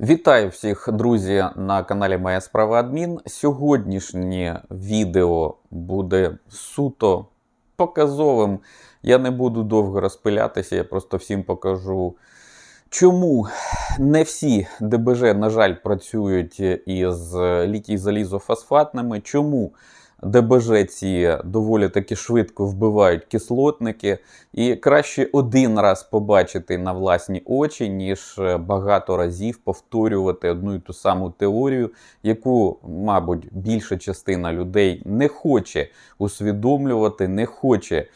Вітаю всіх, друзі, на каналі Моя справа Адмін. Сьогоднішнє відео буде суто показовим. Я не буду довго розпилятися, я просто всім покажу, чому не всі ДБЖ, на жаль, працюють із літій залізофосфатними. Чому ДБЖ ці доволі таки швидко вбивають кислотники, і краще один раз побачити на власні очі, ніж багато разів повторювати одну і ту саму теорію, яку, мабуть, більша частина людей не хоче усвідомлювати, не хоче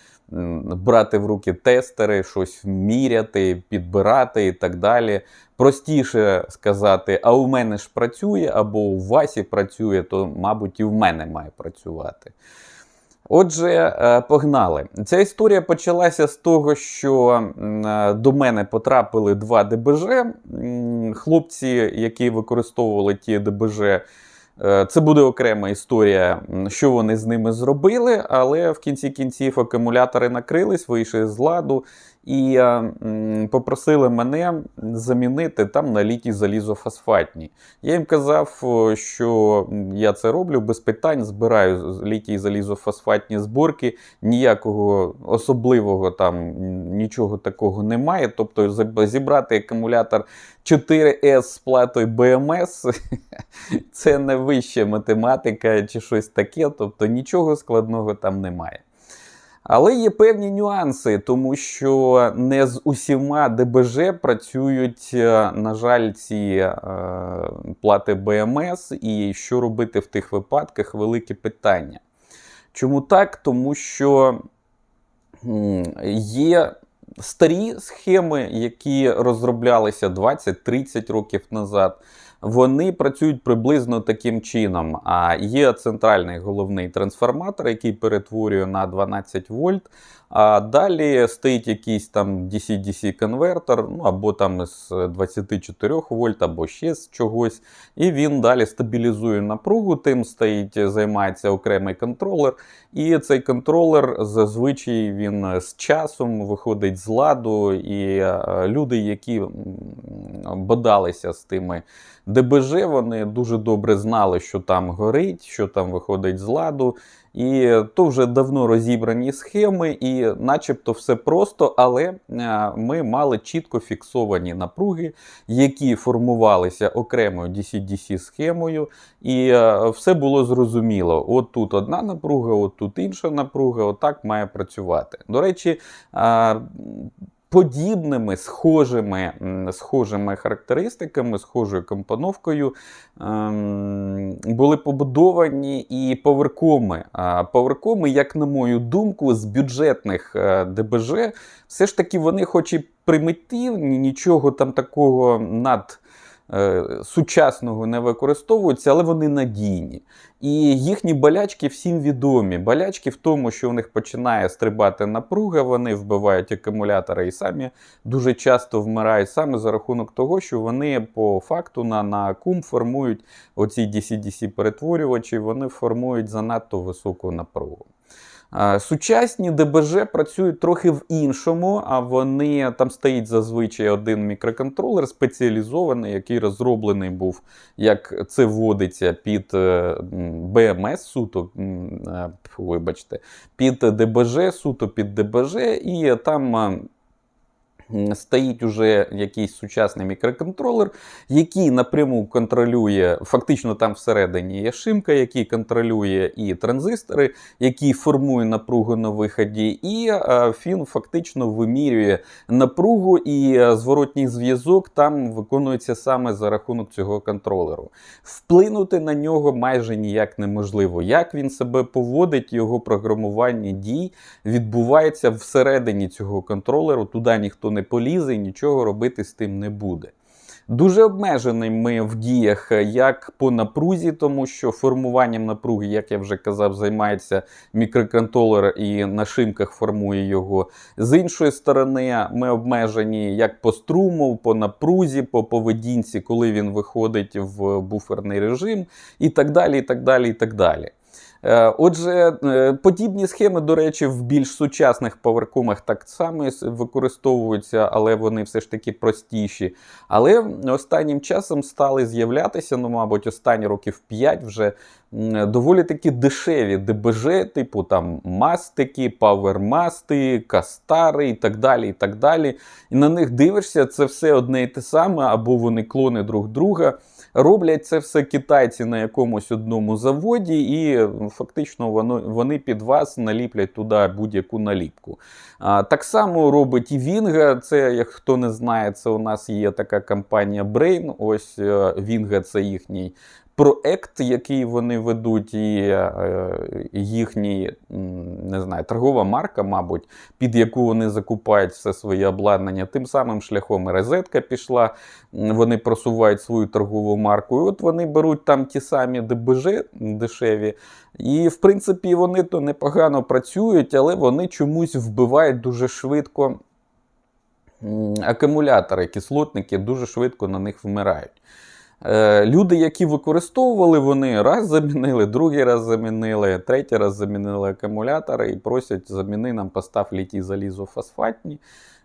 брати в руки тестери, щось міряти, підбирати і так далі. Простіше сказати, а у мене ж працює, або у Васі працює, то, мабуть, і в мене має працювати. Отже, е, погнали. Ця історія почалася з того, що е, до мене потрапили два ДБЖ. Хлопці, які використовували ті ДБЖ, е, це буде окрема історія, що вони з ними зробили, але в кінці кінців акумулятори накрились, вийшли з ладу і е, попросили мене замінити там на літій залізофосфатні. Я їм казав, що я це роблю без питань, збираю літій залізофосфатні зборки, ніякого особливого там нічого такого немає. Тобто зібрати акумулятор 4С з платою BMS це не вища математика чи щось таке, тобто нічого складного там немає. Але є певні нюанси, тому що не з усіма ДБЖ працюють, е, на жаль, ці е, плати БМС, і що робити в тих випадках велике питання. Чому так? Тому що є старі схеми, які розроблялися 20-30 років назад. Вони працюють приблизно таким чином. А є центральний головний трансформатор, який перетворює на 12 вольт. А далі стоїть якийсь там DC-DC конвертер, ну або там з 24 вольт, або ще з чогось. І він далі стабілізує напругу. Тим стоїть, займається окремий контролер. І цей контролер зазвичай він з часом виходить з ладу, і е, люди, які бодалися з тими ДБЖ, вони дуже добре знали, що там горить, що там виходить з ладу. І то вже давно розібрані схеми, і начебто все просто, але е, ми мали чітко фіксовані напруги, які формувалися окремою DC-DC схемою, і е, все було зрозуміло. От тут одна напруга, от тут інша напруга, отак має працювати. До речі, е, подібними, схожими, схожими характеристиками, схожою компоновкою ем, були побудовані і поверкоми. Поверкоми, як на мою думку, з бюджетних е, ДБЖ, все ж таки вони, хоч і примітивні, нічого там такого над. Е, Сучасного не використовуються, але вони надійні. І їхні болячки всім відомі. Болячки в тому, що у них починає стрибати напруга, вони вбивають акумулятори і самі дуже часто вмирають саме за рахунок того, що вони по факту на, на кум формують оці DC-DC перетворювачі, вони формують занадто високу напругу. Сучасні ДБЖ працюють трохи в іншому, а вони там стоїть зазвичай один мікроконтролер спеціалізований, який розроблений був, як це вводиться під е, БМС суто, е, вибачте, під ДБЖ, суто під ДБЖ, і там. Стоїть уже якийсь сучасний мікроконтролер, який напряму контролює, фактично там всередині є шимка, який контролює і транзистори, який формує напругу на виході, і е, він фактично вимірює напругу, і е, зворотній зв'язок там виконується саме за рахунок цього контролеру. Вплинути на нього майже ніяк неможливо. Як він себе поводить, його програмування дій відбувається всередині цього контролеру, туди ніхто не полізе і нічого робити з тим не буде. Дуже обмежений ми в діях як по напрузі, тому що формуванням напруги, як я вже казав, займається мікроконтролер і на шимках формує його. З іншої сторони, ми обмежені як по струму, по напрузі, по поведінці, коли він виходить в буферний режим, і так далі. і так далі, і так далі. Е, Отже, е, подібні схеми, до речі, в більш сучасних поверкомах так само використовуються, але вони все ж таки простіші. Але останнім часом стали з'являтися, ну, мабуть, останні років 5 вже доволі такі дешеві ДБЖ, типу там мастики, павермасти, кастари і так далі. І так далі. І на них дивишся, це все одне і те саме, або вони клони друг друга. Роблять це все китайці на якомусь одному заводі, і е, фактично воно, вони під вас наліплять туди будь-яку наліпку. А, так само робить і Вінга. Це, як хто не знає, це у нас є така компанія Brain. Ось е, Вінга це їхній проект, який вони ведуть, і е, їхній не знаю, торгова марка, мабуть, під яку вони закупають все своє обладнання. Тим самим шляхом і розетка пішла. Вони просувають свою торгову марку. І от вони беруть там ті самі ДБЖ дешеві. І, в принципі, вони то непогано працюють, але вони чомусь вбивають дуже швидко акумулятори, кислотники дуже швидко на них вмирають. Е, Люди, які використовували, вони раз замінили, другий раз замінили, третій раз замінили акумулятори і просять заміни нам постав літій залізофосфатні.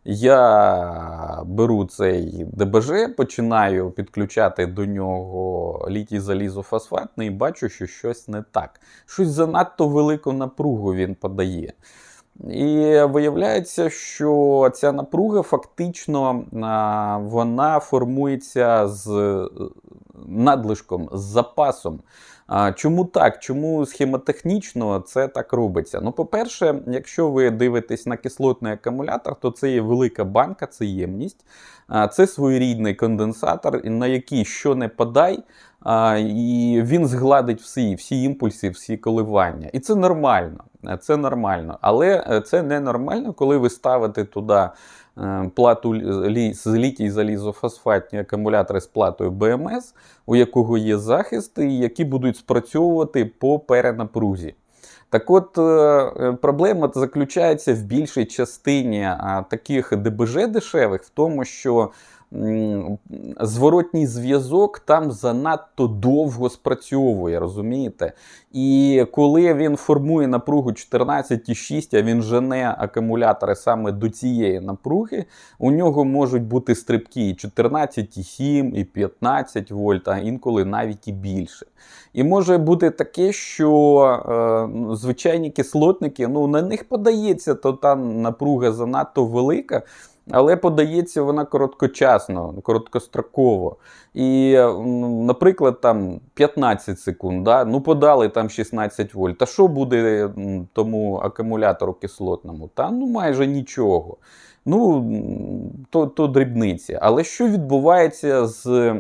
Я беру цей ДБЖ, починаю підключати до нього літій залізофосфатний і бачу, що щось не так. Щось занадто велику напругу він подає. І виявляється, що ця напруга фактично вона формується з е, надлишком, з запасом. А, Чому так? Чому схемотехнічно це так робиться? Ну, по-перше, якщо ви дивитесь на кислотний акумулятор, то це є велика банка, це ємність, це своєрідний конденсатор, на який що не подай, а, і він згладить всі, всі імпульси, всі коливання. І це нормально. Це нормально. Але е, це ненормально, коли ви ставите туди плату лі- з літій залізофосфатні акумулятори з платою БМС, у якого є захист, і які будуть спрацьовувати по перенапрузі. Так от, е, е, проблема заключається в більшій частині таких ДБЖ дешевих, в тому, що зворотній зв'язок там занадто довго спрацьовує, розумієте? І коли він формує напругу 14,6, а він жене акумулятори саме до цієї напруги, у нього можуть бути стрибки і 14,7, і 15 вольт, а інколи навіть і більше. І може бути таке, що е, ну, звичайні кислотники, ну на них подається, то та напруга занадто велика. Але подається вона короткочасно, короткостроково. І, наприклад, там 15 секунд, да? ну подали там 16 вольт. А що буде тому акумулятору кислотному? Та ну майже нічого. Ну, то, то дрібниці. Але що відбувається з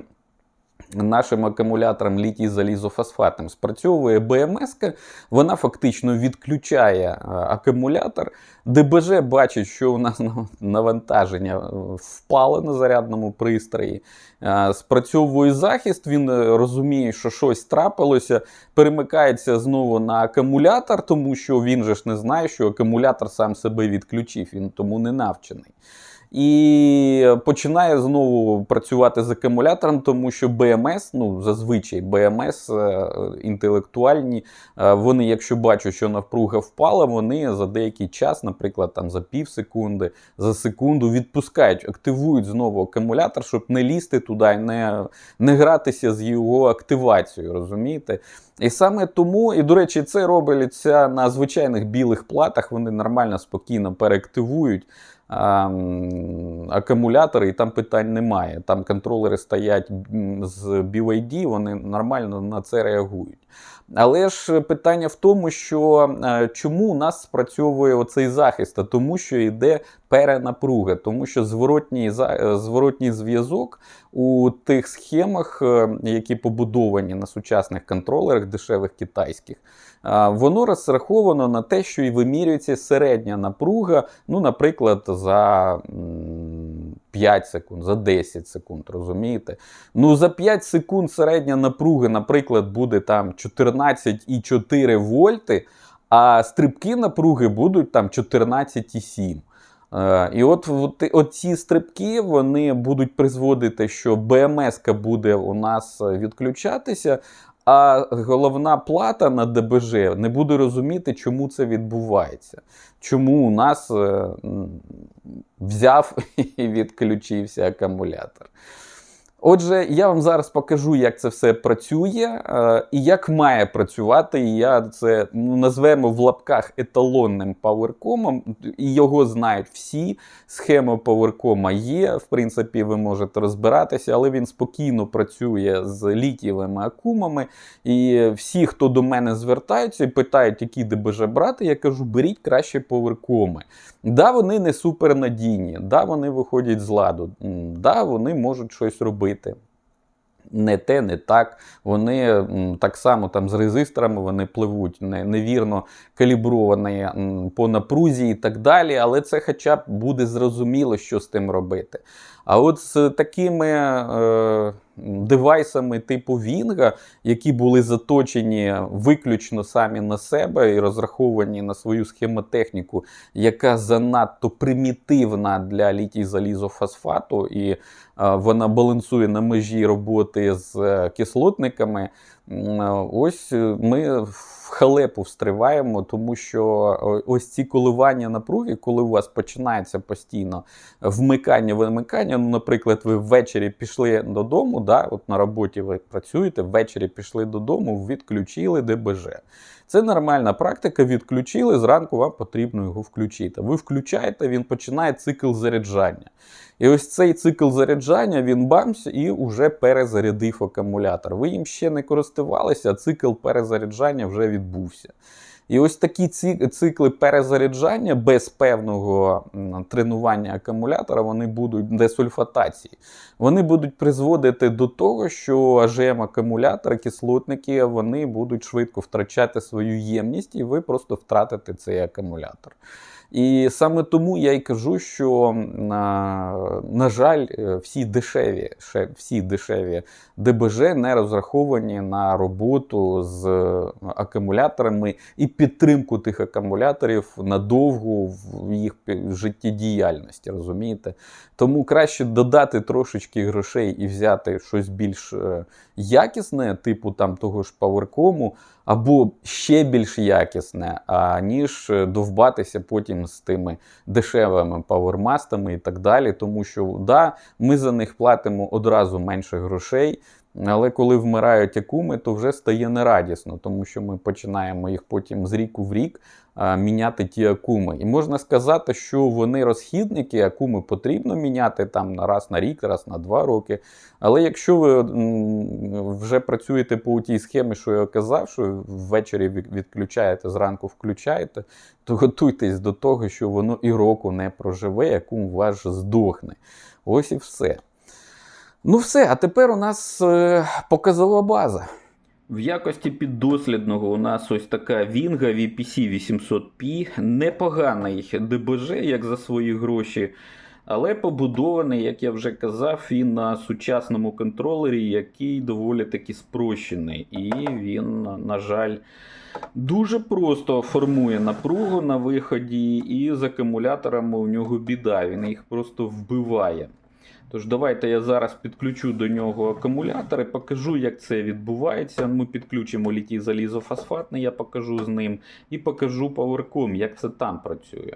нашим акумулятором літій залізофосфатним? Спрацьовує БМС, вона фактично відключає е, акумулятор. ДБЖ бачить, що у нас навантаження впало на зарядному пристрої. Е, Спрацьовує захист, він е, розуміє, що щось трапилося, перемикається знову на акумулятор, тому що він же ж не знає, що акумулятор сам себе відключив, він тому не навчений. І починає знову працювати з акумулятором, тому що БМС, ну зазвичай БМС е, інтелектуальні, е, вони, якщо бачать, що напруга впала, вони за деякий час, наприклад, там за пів секунди, за секунду відпускають, активують знову акумулятор, щоб не лізти туди не, не гратися з його активацією, розумієте? І саме тому, і до речі, це робиться на звичайних білих платах, вони нормально, спокійно переактивують акумулятори, і там питань немає. Там контролери стоять з BYD, вони нормально на це реагують. Але ж питання в тому, що е, чому у нас спрацьовує оцей захист? А тому, що йде перенапруга, тому що зворотній, е, зворотній зв'язок у тих схемах, е, які побудовані на сучасних контролерах дешевих китайських, воно розраховано на те, що і вимірюється середня напруга, ну, наприклад, за 5 секунд, за 10 секунд, розумієте? Ну, за 5 секунд середня напруга, наприклад, буде там 14,4 вольти, а стрибки напруги будуть там 14,7. Е, І от, от, от ці стрибки вони будуть призводити, що БМС буде у нас відключатися, А головна плата на ДБЖ не буде розуміти, чому це відбувається. Чому у нас е, взяв і відключився акумулятор. Отже, я вам зараз покажу, як це все працює е, і як має працювати. І я це назвемо в лапках еталонним паверкомом, і його знають всі. Схема паверкома є. В принципі, ви можете розбиратися, але він спокійно працює з літієвими акумами. І всі, хто до мене звертаються і питають, які ДБЖ брати, я кажу, беріть краще поверкоми. Да, вони не супернадійні, да, вони виходять з ладу, да, вони можуть щось робити. Не те, не так. Вони так само там з резисторами вони пливуть не, невірно калібровані по напрузі і так далі. Але це хоча б буде зрозуміло, що з тим робити. А от з такими е, девайсами типу Вінга, які були заточені виключно самі на себе і розраховані на свою схемотехніку, яка занадто примітивна для літій залізофосфату, і е, вона балансує на межі роботи з е, кислотниками. е, Ось е, ми в халепу встриваємо, тому що е, ось ці коливання напруги, коли у вас починається постійно вмикання, вимикання. Ну, наприклад, ви ввечері пішли додому, да, от на роботі ви працюєте, ввечері пішли додому, відключили ДБЖ. Це нормальна практика. Відключили, зранку вам потрібно його включити. Ви включаєте, він починає цикл заряджання. І ось цей цикл заряджання він бамс і вже перезарядив акумулятор. Ви їм ще не користувалися, а цикл перезаряджання вже відбувся. І ось такі цикли перезаряджання без певного тренування акумулятора вони будуть десульфатації. Вони будуть призводити до того, що АЖМ акумулятори, кислотники, вони будуть швидко втрачати свою ємність, і ви просто втратите цей акумулятор. І саме тому я й кажу, що на, на жаль, е, всі дешеві, всі дешеві ДБЖ не розраховані на роботу з акумуляторами і підтримку тих акумуляторів надовго в їх життєдіяльності, розумієте? Тому краще додати трошечки грошей і взяти щось більш е, якісне, типу там того ж паверкому, або ще більш якісне, аніж е, довбатися потім з тими дешевими павермастами і так далі. Тому що да, ми за них платимо одразу менше грошей. Але коли вмирають акуми, то вже стає нерадісно, тому що ми починаємо їх потім з ріку в рік а, міняти ті акуми. І можна сказати, що вони розхідники, акуми потрібно міняти там раз на рік, раз на два роки. Але якщо ви вже працюєте по тій схемі, що я казав, що ввечері відключаєте, зранку включаєте, то готуйтесь до того, що воно і року не проживе, акум ваш здохне. Ось і все. Ну все, а тепер у нас е, показова база. В якості піддослідного у нас ось така Вінга VPC 800P. Непоганий ДБЖ, як за свої гроші, але побудований, як я вже казав, він на сучасному контролері, який доволі таки спрощений. І він, на жаль, дуже просто формує напругу на виході, і з акумуляторами у нього біда. Він їх просто вбиває. Тож давайте я зараз підключу до нього акумулятор і покажу, як це відбувається. Ми підключимо літій залізофосфатний, я покажу з ним, і покажу паверком, як це там працює.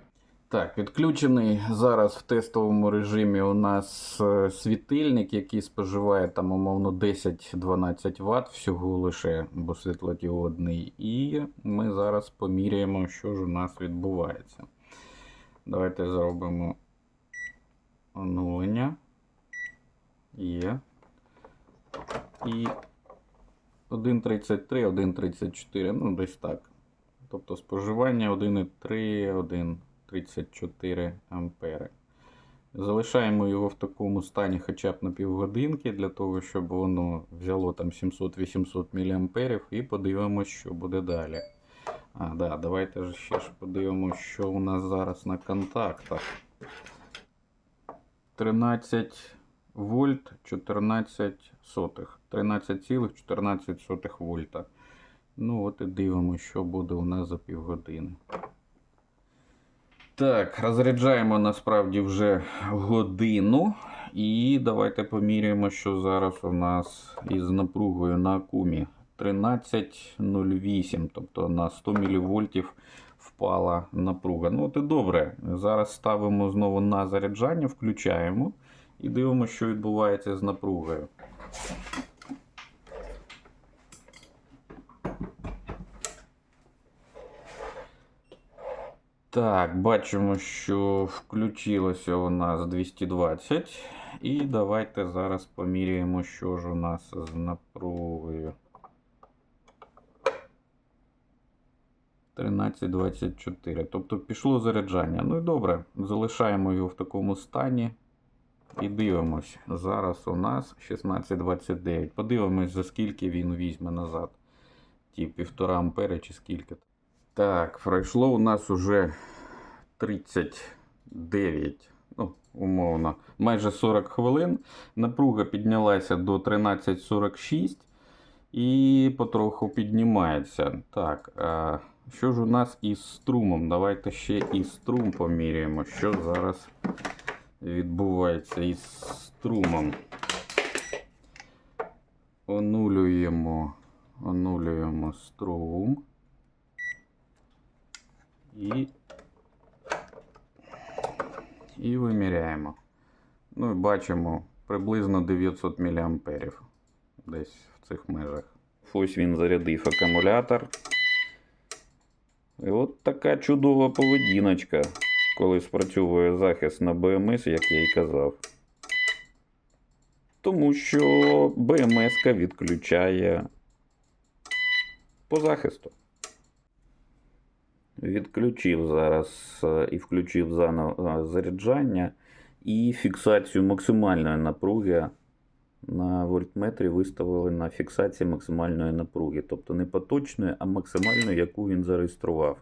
Так, підключений зараз в тестовому режимі у нас е, світильник, який споживає там умовно 10-12 Вт всього лише, бо світлодіодний. І ми зараз поміряємо, що ж у нас відбувається. Давайте зробимо оновлення. Є. І 1.33, 1.34, ну десь так. Тобто споживання 1,3, 1,34 ампери. Залишаємо його в такому стані хоча б на півгодинки, для того, щоб воно взяло там 700-800 мА і подивимось, що буде далі. А, да, давайте ж ще ж подивимось, що у нас зараз на контактах. 13 вольт 14 сотих. 13,14 вольта. Ну от і дивимося, що буде у нас за півгодини. Так, розряджаємо насправді вже годину. І давайте поміряємо, що зараз у нас із напругою на акумі. 13.08, тобто на 100 мВ впала напруга. Ну, от і добре. Зараз ставимо знову на заряджання, включаємо і дивимося, що відбувається з напругою. Так, бачимо, що включилося у нас 220. І давайте зараз поміряємо, що ж у нас з напругою. 13.24. Тобто пішло заряджання. Ну і добре, залишаємо його в такому стані. І дивимось. Зараз у нас 16.29. Подивимось, за скільки він візьме назад. Ті 1,5 ампери чи скільки. Так, пройшло у нас уже 39, ну, умовно, майже 40 хвилин. Напруга піднялася до 13.46 і потроху піднімається. Так, а що ж у нас із струмом? Давайте ще і струм поміряємо, що зараз відбувається із струмом. Онулюємо, онулюємо струм. І, і виміряємо. Ну і бачимо приблизно 900 мА десь в цих межах. Ось він зарядив акумулятор. І от така чудова поведіночка, коли спрацьовує захист на БМС, як я й казав. Тому що БМС відключає по захисту. Відключив зараз е, і включив е, заряджання і фіксацію максимальної напруги на вольтметрі виставили на фіксацію максимальної напруги. Тобто не поточної, а максимальної, яку він зареєстрував.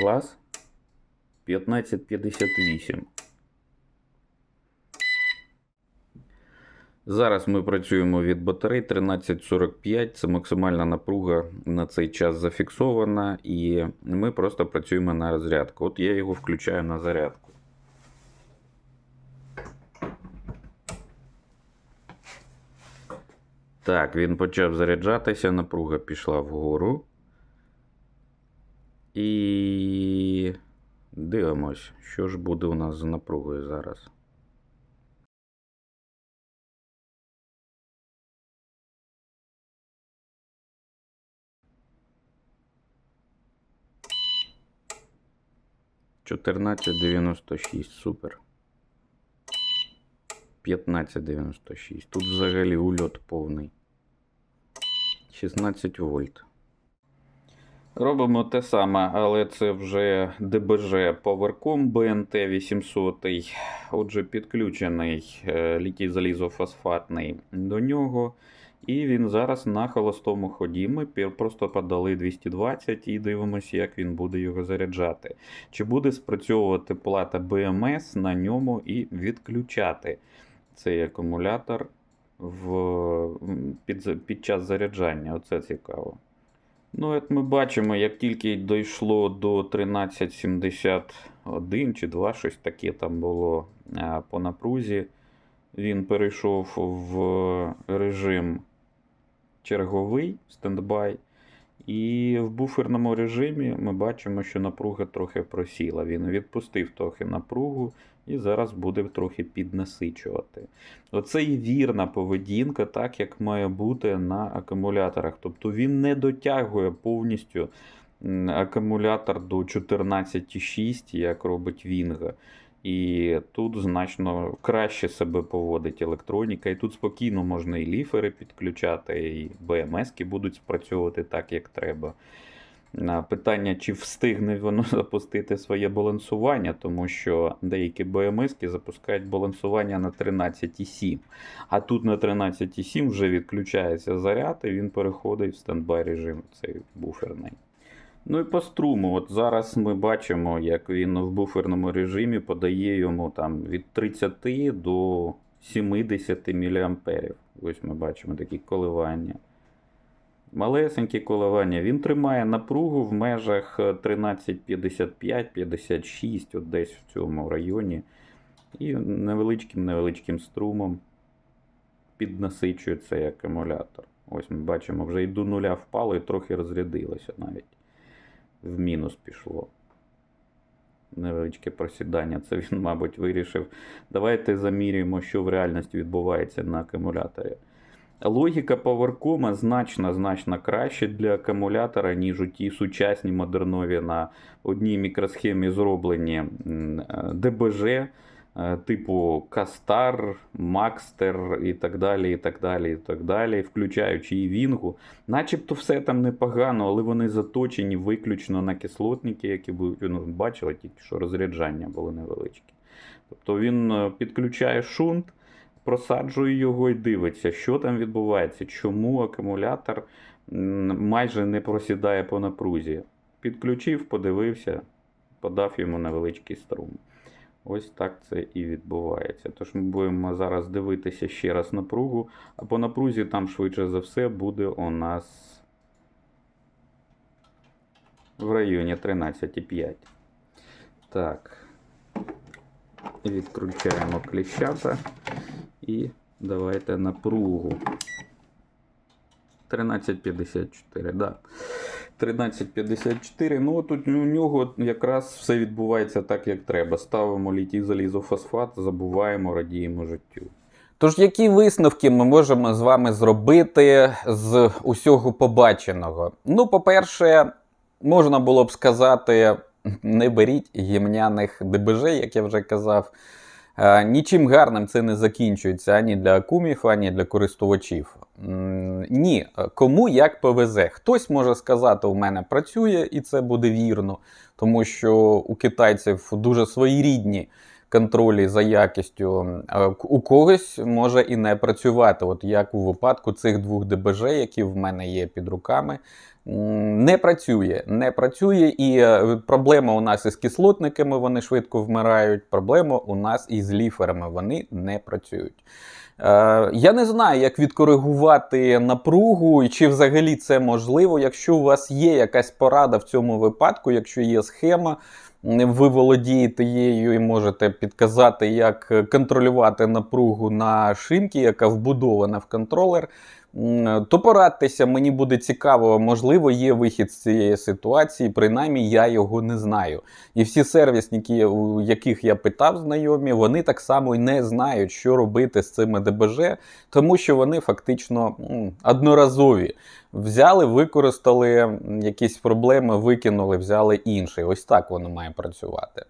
Клас 1558. Зараз ми працюємо від батарей 1345, це максимальна напруга на цей час зафіксована, і ми просто працюємо на розрядку. От я його включаю на зарядку. Так, він почав заряджатися, напруга пішла вгору. І дивимось, що ж буде у нас з напругою зараз. Чотирнадцять дев'яносто шість, супер. 1596. Тут взагалі ульот повний. 16 вольт. Робимо те саме, але це вже ДБЖ Powercom BNT 800. Отже, підключений е, літій залізофосфатний до нього. І він зараз на холостому ході. Ми просто подали 220 і дивимося, як він буде його заряджати. Чи буде спрацьовувати плата BMS на ньому і відключати цей акумулятор в, під, під час заряджання. Оце цікаво. Ну, як ми бачимо, як тільки дійшло до 1371 чи 2, щось таке там було по напрузі, він перейшов в режим черговий стендбай. І в буферному режимі ми бачимо, що напруга трохи просіла. Він відпустив трохи напругу і зараз буде трохи піднасичувати. Оце і вірна поведінка, так як має бути на акумуляторах. Тобто він не дотягує повністю акумулятор до 14,6, як робить Вінга. І тут значно краще себе поводить електроніка, і тут спокійно можна і ліфери підключати, і БМСки будуть спрацьовувати так, як треба. На Питання, чи встигне воно запустити своє балансування, тому що деякі БМСки запускають балансування на 13,7. А тут на 13,7 вже відключається заряд, і він переходить в стендбай режим, цей буферний. Ну і по струму, от зараз ми бачимо, як він в буферному режимі подає йому там від 30 до 70 мА. Ось ми бачимо такі коливання. Малесенькі коливання. Він тримає напругу в межах 13,55-56, от десь в цьому районі. І невеличким невеличким струмом піднасичує цей акумулятор. Ось ми бачимо, вже і до нуля впало і трохи розрядилося навіть. В мінус пішло. Невеличке просідання. Це він, мабуть, вирішив. Давайте замірюємо, що в реальності відбувається на акумуляторі. Логіка PowerCom значно значно краще для акумулятора, ніж у ті сучасні модернові на одній мікросхемі зроблені е, ДБЖ е, типу Кастар, Макстер і так далі, і так далі, і так далі, включаючи і Вінгу. Начебто все там непогано, але вони заточені виключно на кислотники, які будуть, ну, бачили, тільки що розряджання було невеличке. Тобто він е, підключає шунт, просаджує його і дивиться, що там відбувається, чому акумулятор майже не просідає по напрузі. Підключив, подивився, подав йому невеличкий струм. Ось так це і відбувається. Тож ми будемо зараз дивитися ще раз напругу, а по напрузі там швидше за все буде у нас в районі 13,5. Так. Відключаємо кліщата і давайте напругу. 13,54, да. 13,54. Ну тут у нього якраз все відбувається так, як треба. Ставимо літій залізофосфат, забуваємо, радіємо життю. Тож, які висновки ми можемо з вами зробити з усього побаченого? Ну, по-перше, можна було б сказати, не беріть гімняних ДБЖ, як я вже казав. Е, Нічим гарним це не закінчується ані для акумів, ані для користувачів. Ні, кому як повезе. Хтось може сказати, у мене працює, і це буде вірно, тому що у китайців дуже своєрідні контролі за якістю. У когось може і не працювати. От як у випадку цих двох ДБЖ, які в мене є під руками. Не працює, не працює, і е, проблема у нас із кислотниками, вони швидко вмирають. Проблема у нас із ліферами, вони не працюють. Е, я не знаю, як відкоригувати напругу, і чи взагалі це можливо. Якщо у вас є якась порада в цьому випадку, якщо є схема, ви володієте її і можете підказати, як е, контролювати напругу на шинці, яка вбудована в контролер. М, То порадьтеся, мені буде цікаво, можливо, є вихід з цієї ситуації, принаймні я його не знаю. І всі сервісники, у яких я питав знайомі, вони так само не знають, що робити з цими ДБЖ, тому що вони фактично одноразові. Взяли, використали якісь проблеми, викинули, взяли інший. Ось так воно має працювати.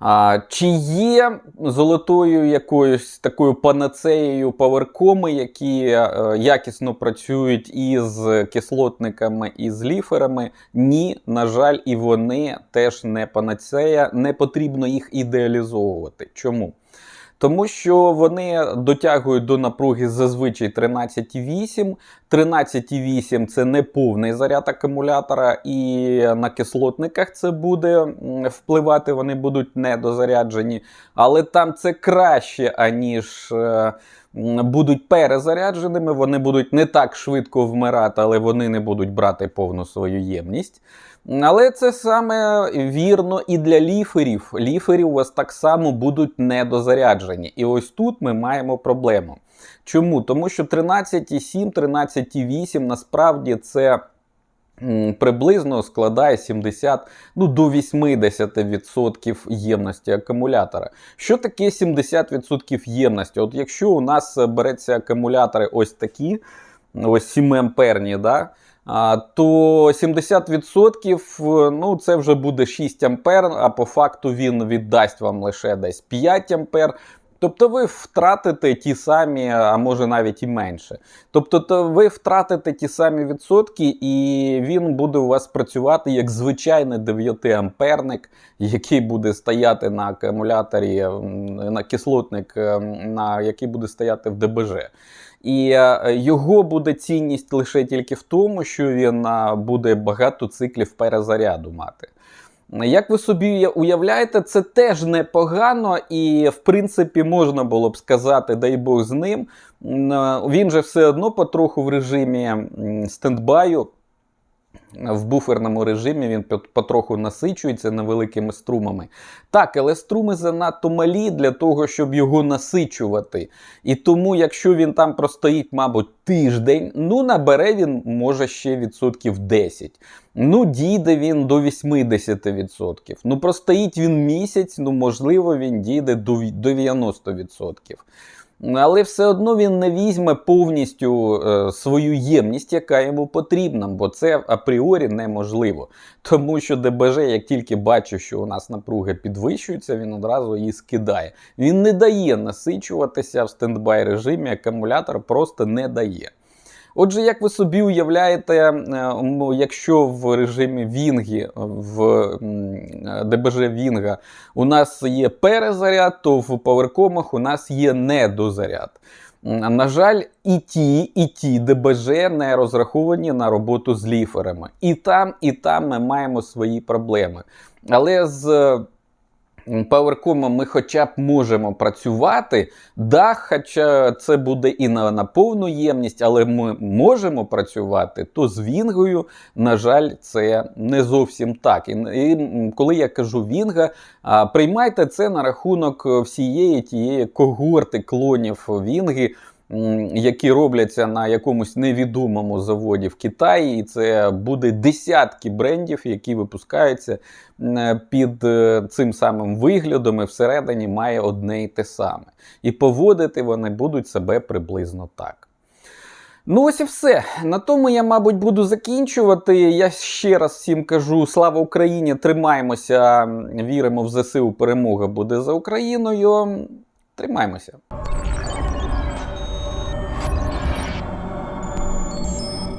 А, чи є золотою якоюсь такою панацеєю паверкоми, які е, якісно працюють із кислотниками і з ліферами? Ні, на жаль, і вони теж не панацея, не потрібно їх ідеалізовувати. Чому? Тому що вони дотягують до напруги зазвичай 13,8. 13,8 це не повний заряд акумулятора, і на кислотниках це буде впливати, вони будуть недозаряджені. Але там це краще, аніж е, будуть перезарядженими. Вони будуть не так швидко вмирати, але вони не будуть брати повну свою ємність. Але це саме вірно і для ліферів. Ліфери у вас так само будуть недозаряджені. І ось тут ми маємо проблему. Чому? Тому що 13,7, 13,8 насправді це приблизно складає 70 ну, до 80% ємності акумулятора. Що таке 70% ємності? От якщо у нас е, береться акумулятори ось такі, ось 7 амперні, да? то 70% е, ну, це вже буде 6 ампер, а по факту він віддасть вам лише десь 5 ампер. Тобто ви втратите ті самі, а може навіть і менше. Тобто то ви втратите ті самі відсотки, і він буде у вас працювати як звичайний 9-амперник, який буде стояти на акумуляторі, на кислотник, ем, на який буде стояти в ДБЖ. І е, його буде цінність лише тільки в тому, що він буде багато циклів перезаряду мати. Як ви собі уявляєте, це теж непогано, і в принципі можна було б сказати, дай Бог з ним. Він же все одно потроху в режимі стендбаю. В буферному режимі він потроху насичується невеликими струмами. Так, але струми занадто малі для того, щоб його насичувати. І тому, якщо він там простоїть, мабуть, тиждень, ну набере він може ще відсотків 10. Ну, дійде він до 80%. Ну, простоїть він місяць, ну, можливо, він дійде до 90%. Але все одно він не візьме повністю е, свою ємність, яка йому потрібна, бо це апріорі неможливо. Тому що ДБЖ, як тільки бачить, що у нас напруги підвищуються, він одразу її скидає. Він не дає насичуватися в стендбай режимі, акумулятор просто не дає. Отже, як ви собі уявляєте, е, якщо в режимі Вінги, в м, ДБЖ Вінга у нас є перезаряд, то в паверкомах у нас є недозаряд. На жаль, і ті, і ті ДБЖ не розраховані на роботу з ліферами. І там, і там ми маємо свої проблеми. Але з Паверкомом ми хоча б можемо працювати. Да, хоча це буде і на, на повну ємність, але ми можемо працювати, то з Вінгою, на жаль, це не зовсім так. І, і коли я кажу Вінга, а, приймайте це на рахунок всієї тієї когорти клонів Вінги. Які робляться на якомусь невідомому заводі в Китаї, і це буде десятки брендів, які випускаються під е, цим самим виглядом, і всередині має одне і те саме. І поводити вони будуть себе приблизно так. Ну, ось і все. На тому я, мабуть, буду закінчувати. Я ще раз всім кажу: слава Україні! Тримаємося, віримо в ЗСУ. Перемога буде за Україною. Тримаємося.